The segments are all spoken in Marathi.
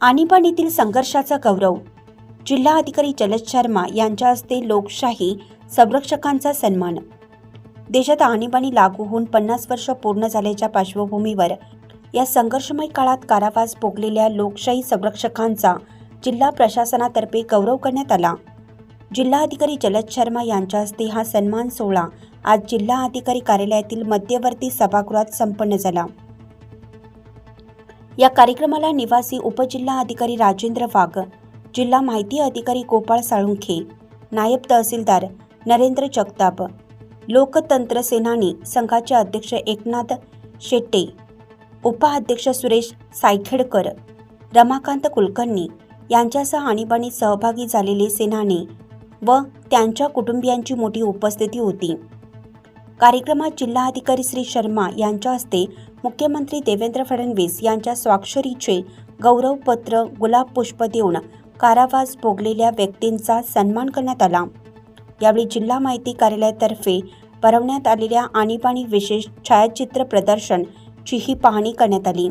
आणीबाणीतील संघर्षाचा गौरव. जिल्हा अधिकारी जलद शर्मा यांच्या हस्ते लोकशाही संरक्षकांचा सन्मान. देशात आणीबाणी लागू होऊन पन्नास वर्ष पूर्ण झाल्याच्या पार्श्वभूमीवर या संघर्षमय काळात कारावास भोगलेल्या लोकशाही संरक्षकांचा जिल्हा प्रशासनातर्फे गौरव करण्यात आला. जिल्हा अधिकारी जलद शर्मा यांच्या हस्ते हा सन्मान सोहळा आज जिल्हा अधिकारी कार्यालयातील मध्यवर्ती सभागृहात संपन्न झाला. या कार्यक्रमाला निवासी उपजिल्हा अधिकारी राजेंद्र वाघ जिल्हा माहिती अधिकारी गोपाळ साळुंखे नायब तहसीलदार नरेंद्र जगताप लोकतंत्र सेनानी संघाचे अध्यक्ष एकनाथ शेट्टे उपाध्यक्ष सुरेश सायखेडकर रमाकांत कुलकर्णी यांच्यासह आणीबाणीत सहभागी झालेले सेनानी व त्यांच्या कुटुंबियांची मोठी उपस्थिती होती. कार्यक्रमात जिल्हाधिकारी श्री शर्मा यांच्या हस्ते मुख्यमंत्री देवेंद्र फडणवीस यांच्या स्वाक्षरीचे गौरवपत्र गुलाब पुष्प देऊन कारावास भोगलेल्या व्यक्तींचा सन्मान करण्यात आला. यावेळी जिल्हा माहिती कार्यालयातर्फे भरवण्यात आलेल्या आणीबाणी विशेष छायाचित्र प्रदर्शनचीही पाहणी करण्यात आली.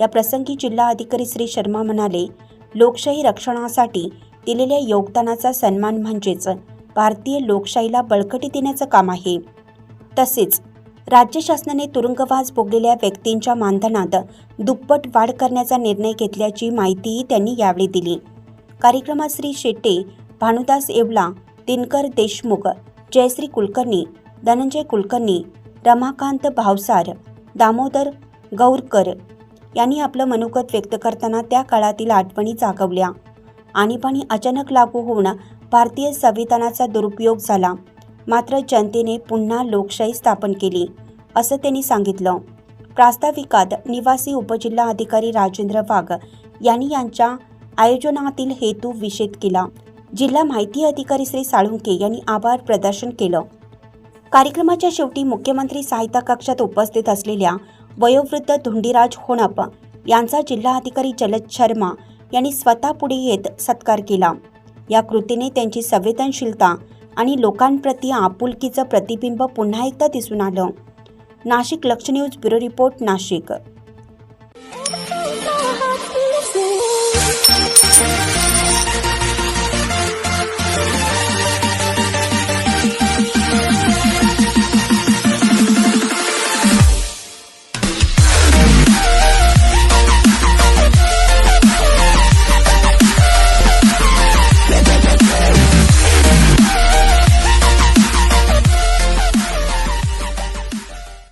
या प्रसंगी जिल्हा अधिकारी श्री शर्मा म्हणाले लोकशाही रक्षणासाठी दिलेल्या योगदानाचा सन्मान म्हणजेच भारतीय लोकशाहीला बळकटी देण्याचं काम आहे. तसेच राज्य शासनाने तुरुंगवास भोगलेल्या व्यक्तींच्या मानधनात दुप्पट वाढ करण्याचा निर्णय घेतल्याची माहितीही त्यांनी यावेळी दिली. कार्यक्रमात श्री शेट्टे भानुदास येवला दिनकर देशमुख जयश्री कुलकर्णी धनंजय कुलकर्णी रमाकांत भावसार दामोदर गौरकर यांनी आपलं मनोगत व्यक्त करताना त्या काळातील आठवणी जागवल्या. आणीबाणी अचानक लागू होऊन भारतीय संविधानाचा दुरुपयोग झाला. मात्र जनतेने पुन्हा लोकशाही स्थापन केली असं त्यांनी सांगितलं. प्रास्ताविकात निवासी उपजिल्हा अधिकारी राजेंद्र वाघ यांनी यांच्या आयोजनातील हेतू विषेद केला. जिल्हा माहिती अधिकारी श्री साळुंके यांनी आभार प्रदर्शन केलं. कार्यक्रमाच्या शेवटी मुख्यमंत्री सहायता कक्षात उपस्थित असलेल्या वयोवृद्ध धुंडीराज होणप यांचा जिल्हा अधिकारी जलद शर्मा यांनी स्वतः पुढे येत सत्कार केला. या कृतीने त्यांची संवेदनशीलता आणि लोकांप्रती आपुलकीचं प्रतिबिंब पुन्हा एकदा दिसून आलं Nashik Laksh news bureau report Nashik Thank you.